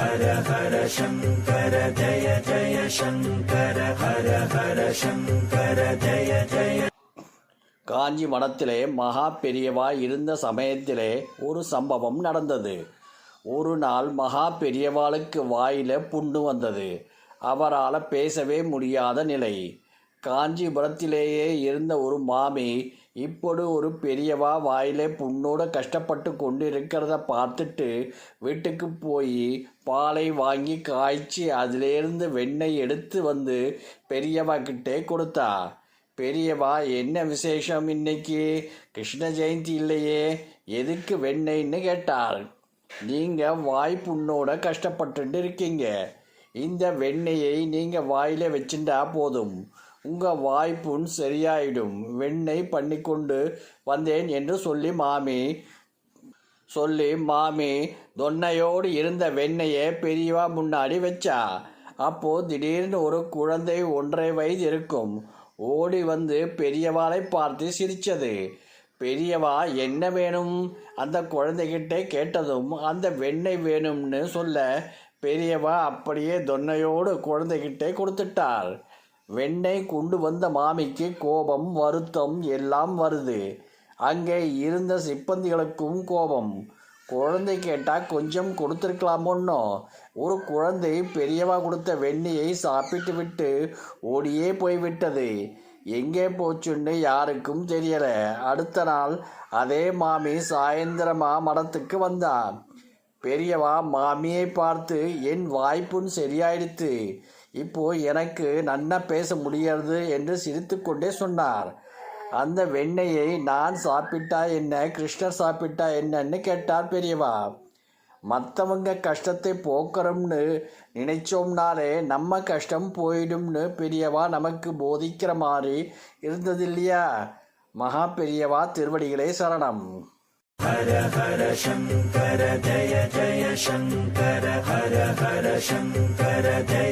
ஹர ஹர சங்கர ஜய ஜய சங்கர ஹர ஹர சங்கர ஜய ஜய காஞ்சி மடத்திலே மகா பெரியவா இருந்த சமயத்திலே ஒரு சம்பவம் நடந்தது. ஒரு நாள் மகா பெரியவாளுக்கு வாயில புண்ணு வந்தது. அவரால் பேசவே முடியாத நிலை. காஞ்சிபுரத்திலேயே இருந்த ஒரு மாமி இப்போது ஒரு பெரியவா வாயிலே புண்ணோட கஷ்டப்பட்டு கொண்டு இருக்கிறத பார்த்துட்டு வீட்டுக்கு போய் பாலை வாங்கி காய்ச்சி அதிலேருந்து வெண்ணெய் எடுத்து வந்து பெரியவா கிட்டே கொடுத்தா. பெரியவா என்ன விசேஷம் இன்னைக்கு? கிருஷ்ண ஜெயந்தி இல்லையே எதுக்கு வெண்ணெய்ன்னு கேட்டார் நீங்கள் வாய் புண்ணோட கஷ்டப்பட்டுட்டு இருக்கீங்க. இந்த வெண்ணெயை நீங்கள் வாயில வச்சுட்டா போதும். உங்கள் வாய்ப்புண் சரியாயிடும். வெண்ணெய் பண்ணிக்கொண்டு வந்தேன் என்று சொல்லி மாமி. சொல்லி மாமி தொன்னையோடு இருந்த வெண்ணெயை பெரியவா முன்னாடி வச்சா. அப்போ திடீர்னு ஒரு குழந்தை ஒன்றரை வயது இருக்கும். ஓடி வந்து பெரியவாளை பார்த்து சிரித்தது பெரியவா என்ன வேணும்? அந்த குழந்தைகிட்ட கேட்டதும் அந்த வெண்ணெய் வேணும்னு சொல்ல. பெரியவா அப்படியே தொன்னையோடு குழந்தைகிட்டே கொடுத்துட்டார் வெண்ணெய் கொண்டு வந்த மாமிக்கு கோபம் வருத்தம் எல்லாம் வருது. அங்கே இருந்த சிப்பந்திகளுக்கும் கோபம். குழந்தை கேட்டால் கொஞ்சம் கொடுத்துருக்கலாமோன்னோ ஒரு குழந்தை பெரியவா கொடுத்த வெண்ணெயை சாப்பிட்டு விட்டு ஓடியே போய்விட்டது. எங்கே போச்சுன்னு யாருக்கும் தெரியல. அடுத்த நாள் அதே மாமி சாயந்தரமா மடத்துக்கு வந்தா. பெரியவா மாமியை பார்த்து என் வாய்ப்பும் சரியாயிடுத்து. இப்போ எனக்கு நன்னா பேச முடியாது என்று சிரித்துக்கொண்டே சொன்னார். அந்த வெண்ணெயை நான் சாப்பிட்டா என்ன? கிருஷ்ணர் சாப்பிட்டா என்னன்னு கேட்டார் பெரியவா. மற்றவங்க கஷ்டத்தை போக்குறோம்னு நினைச்சோம்னாலே நம்ம கஷ்டம் போயிடும்னு பெரியவா நமக்கு போதிக்கிற மாதிரி இருந்தது இல்லையா மகா பெரியவா திருவடிகளே சரணம். ஹர ஹர சங்கர ஜய ஜய சங்கர ஹர ஹர சங்கர ஜய ஜய